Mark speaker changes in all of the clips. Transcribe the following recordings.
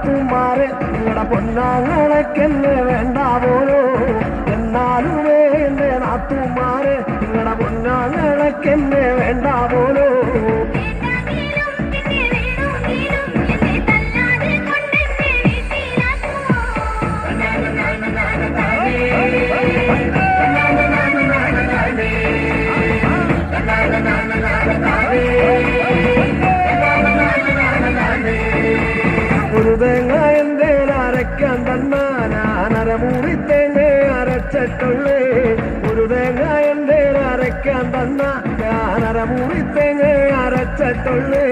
Speaker 1: കാത്തുമാരെ നിങ്ങളുടെ പൊന്നാങ്ങളൊക്കെന്നെ വേണ്ടാവോലോ. എന്നാലും വേണ്ടേ നാത്തുമാരെ നിങ്ങളുടെ പൊന്നാങ്ങളൊക്കെന്നെ വേണ്ടാവോ. അരമൂറി തേങ്ങ അരച്ചിട്ടുള്ളേ. ഒരു തേങ്ങ എന്റെ അരയ്ക്കാൻ തന്ന ഞാൻ അരമൂറി തേങ്ങ അരച്ചിട്ടുള്ളേ.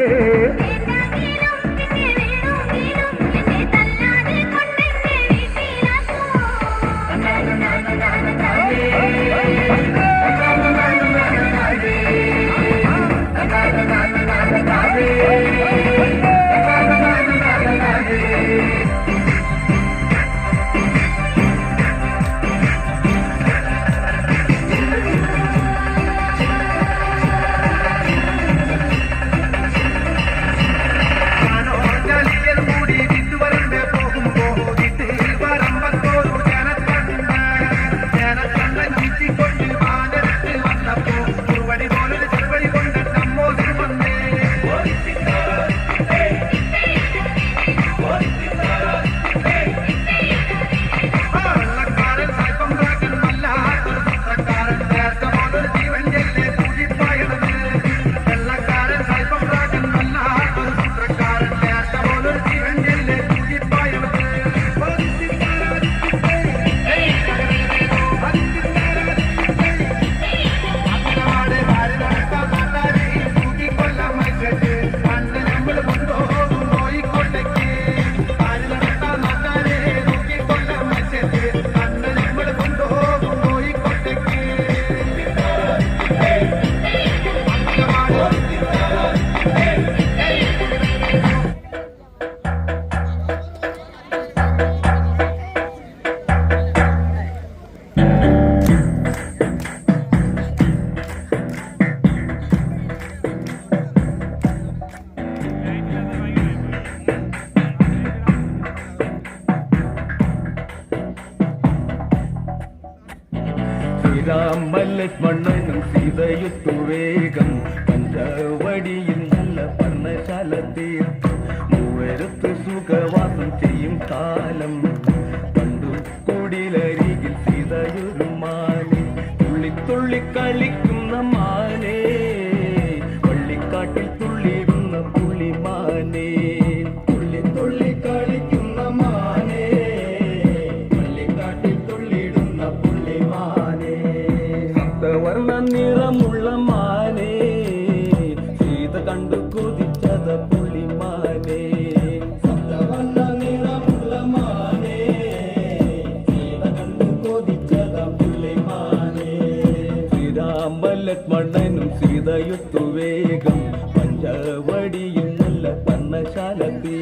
Speaker 2: രാമലക്ഷ്മണനും സീതയുത്തു വേഗം. പഞ്ചവടിയിൽ നല്ല പർണശാല തീർത്തും. സുഖവാസം ചെയ്യും കാലം. കണ്ടു കുടിലരികിൽ സീതയൊരു
Speaker 1: മാലി. തുള്ളിത്തുള്ളി കളിക്കും தலப்பே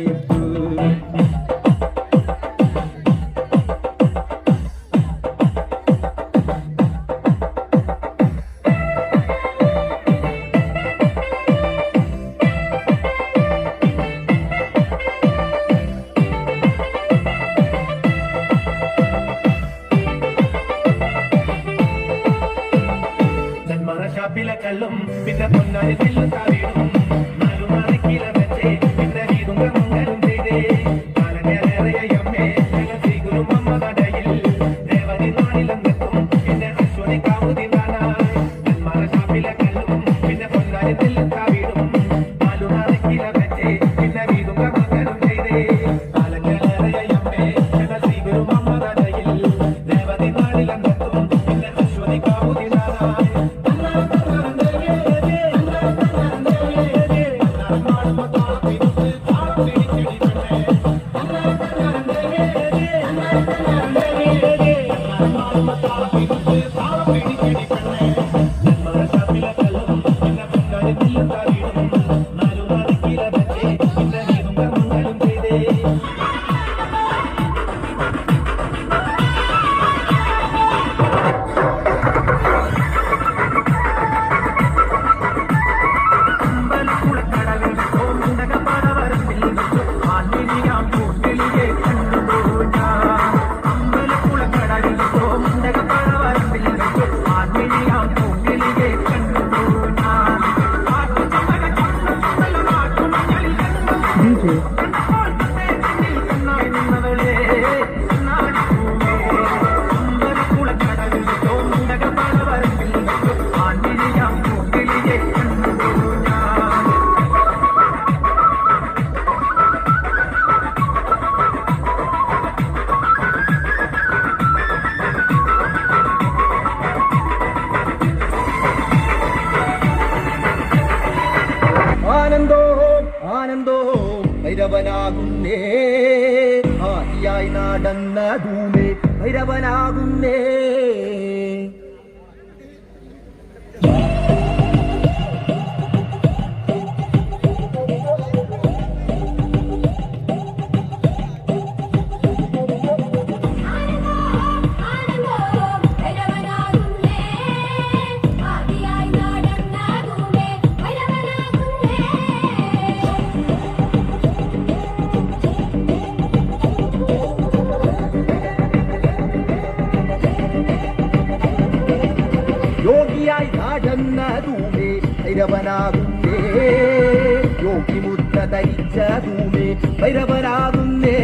Speaker 1: I'm gonna.
Speaker 2: ആനന്ദോ ഭൈരവനാകുന്നേ. ആദിയായി നടന്ന ഭൂമി ഭൈരവനാകുന്നേ. ഭൈരവനാകുന്നേ യോഗി മുദ്ര ധരിച്ച ധൂമേ ഭൈരവനാകുന്നേ